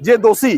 যে দোষী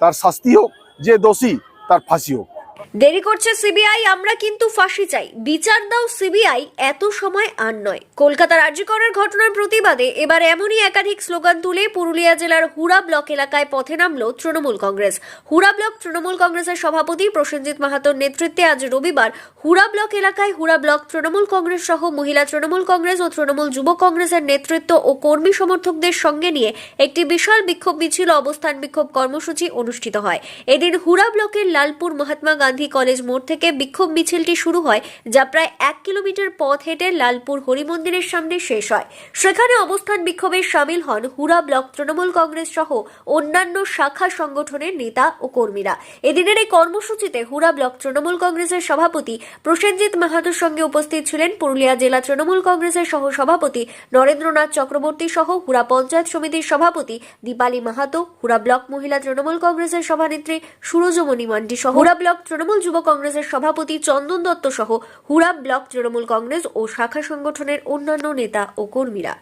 তার শাস্তি হোক যে দোষী তার ফাঁসি হোক। দেরি করছে সিবিআই, আমরা কিন্তু ফাঁসি চাই। বিচার দাও সিবিআই, এত সময় আর নয়। কলকাতার আর্যিকরের ঘটনার প্রতিবাদে এবার এমনই একাধিক স্লোগান তুলে পুরুলিয়া জেলার হুড়া ব্লক এলাকায় পথে নামল তৃণমূল কংগ্রেস। হুড়া ব্লক তৃণমূল কংগ্রেসের সভাপতি প্রসেনজিৎ মাহাতোর নেতৃত্বে আজ রবিবার হুড়া ব্লক এলাকায় হুড়া ব্লক তৃণমূল কংগ্রেস সহ মহিলা তৃণমূল কংগ্রেস ও তৃণমূল যুব কংগ্রেসের নেতৃত্ব ও কর্মী সমর্থকদের সঙ্গে নিয়ে একটি বিশাল বিক্ষোভ মিছিল অবস্থান বিক্ষোভ কর্মসূচি অনুষ্ঠিত হয়। এদিন হুড়া ব্লকের লালপুর মহাত্মা গান্ধী কলেজ মোড় থেকে বিক্ষোভ মিছিলটি শুরু হয়, যা প্রায় এক কিলোমিটার পথ হেঁটে লালপুর হরিমন্দিরের সামনে শেষ হয়। সেখানে অবস্থান বিক্ষোভে সামিল হন হুড়া ব্লক তৃণমূল কংগ্রেস সহ অন্যান্য শাখা সংগঠনের নেতা ও কর্মীরা। এদিনের এই কর্মসূচিতে হুরা ব্লক তৃণমূল কংগ্রেসের সভাপতি প্রসেনজিৎ মাহাতোর সঙ্গে উপস্থিত ছিলেন পুরুলিয়া জেলা তৃণমূল কংগ্রেসের সহ সভাপতি নরেন্দ্রনাথ চক্রবর্তী সহ হুরা পঞ্চায়েত সমিতির সভাপতি দীপালি মাহাতো হুরা ব্লক মহিলা তৃণমূল কংগ্রেসের সভানেত্রী সুরজমণি মান্ডি সহ হুড়া ব্লক তৃণমূল যুব কংগ্রেসের সভাপতি চন্দন দত্ত সহ হুড়া ব্লক তৃণমূল কংগ্রেস ও শাখা সংগঠনের অন্যান্য নেতা ও কর্মীরা।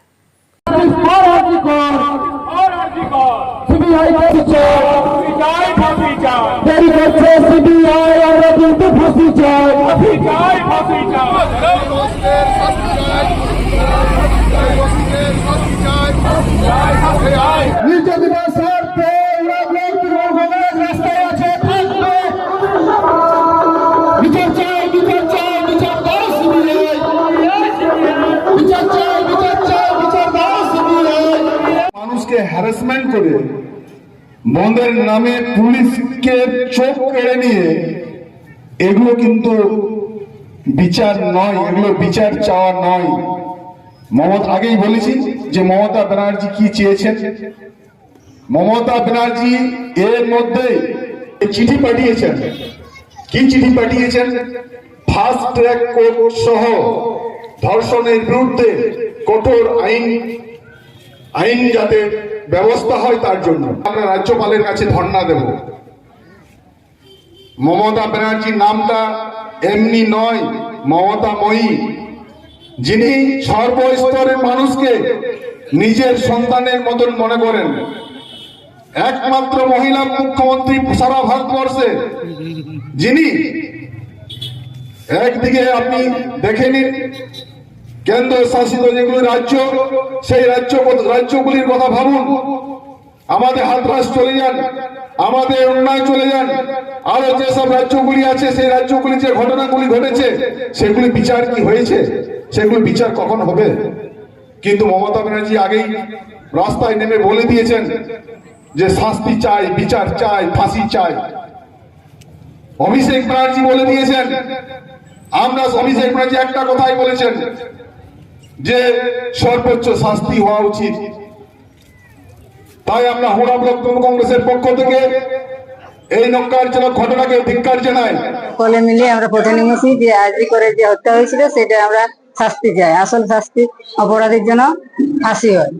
সিবিআই হ্যারাসমেন্ট করে বন্ধের নামে পুলিশকে চোখ কেড়ে নিয়ে এগুলো কিন্তু বিচার নয়, এগুলো বিচার চাওয়া নয়। মমতা, আগেই বলেছি যে মমতা ব্যানার্জি কি চেয়েছেন? মমতা ব্যানার্জি এর মধ্যে চিঠি পাঠিয়েছেন। কি চিঠি পাঠিয়েছেন? ফাস্ট ট্র্যাক কোর্ট সহ ধর্ষণের বিরুদ্ধে কঠোর আইন আইন যাতে ব্যবস্থা হয় তার জন্য। আমরা রাজ্যপালের কাছে ধর্ণা দেব। মমতা ব্যানার্জির নামটা এমনি নয় মমতাময়ী যিনি সর্বস্তরের মানুষকে নিজের সন্তানের মতন মনে করেন। একমাত্র মহিলা মুখ্যমন্ত্রী সারা ভারতবর্ষে। যিনি একদিকে আপনি দেখে নিন কেন্দ্র শাসিত যেগুলো রাজ্য, সেই রাজ্য রাজ্যগুলির কথা ভাবুন। আমাদের হাতরাস চলে যান, আমাদের অন্যায় চলে যান। আরও যেসব রাজ্যগুলি আছে, সেই রাজ্যগুলি যে ঘটনাগুলি ঘটেছে, সেগুলি বিচার কি হয়েছে? সেগুলি বিচার কখন হবে? কিন্তু মমতা ব্যানার্জি আগেই রাস্তায় নেমে বলে দিয়েছেন যে শাস্তি চাই, বিচার চাই, ফাঁসি চাই। অভিষেক ব্যানার্জি বলে দিয়েছেন। আমরা অভিষেক ব্যানার্জি একটা কথাই বলেছেন যে সর্বোচ্চ শাস্তি হওয়া উচিত। তাই আমরা হুড়া ব্লক কংগ্রেসের পক্ষ থেকে এই নক্কারজনক ঘটনাকে ধিক্কার জানাই। সকলে মিলে আমরা নেমেছি যে আজই করে যে হত্যা হয়েছিল, সেটা আমরা শাস্তি চাই। আসল শাস্তি অপরাধীর জন্য ফাঁসি হয়।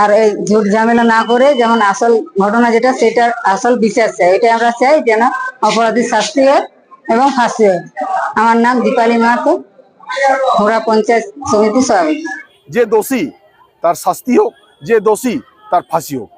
আর এই ঝুট ঝামেলা না করে যেমন আসল ঘটনা যেটা, সেটার আসল বিচার চাই। এটা আমরা চাই যেন অপরাধীর শাস্তি হয় এবং ফাঁসি হয়। আমার নাম দীপালি মাহাতো। ঘোড়া পঞ্চায়েত সমিতি সভাপতি। যে দোষী তার শাস্তি হোক যে দোষী তার ফাঁসি হোক।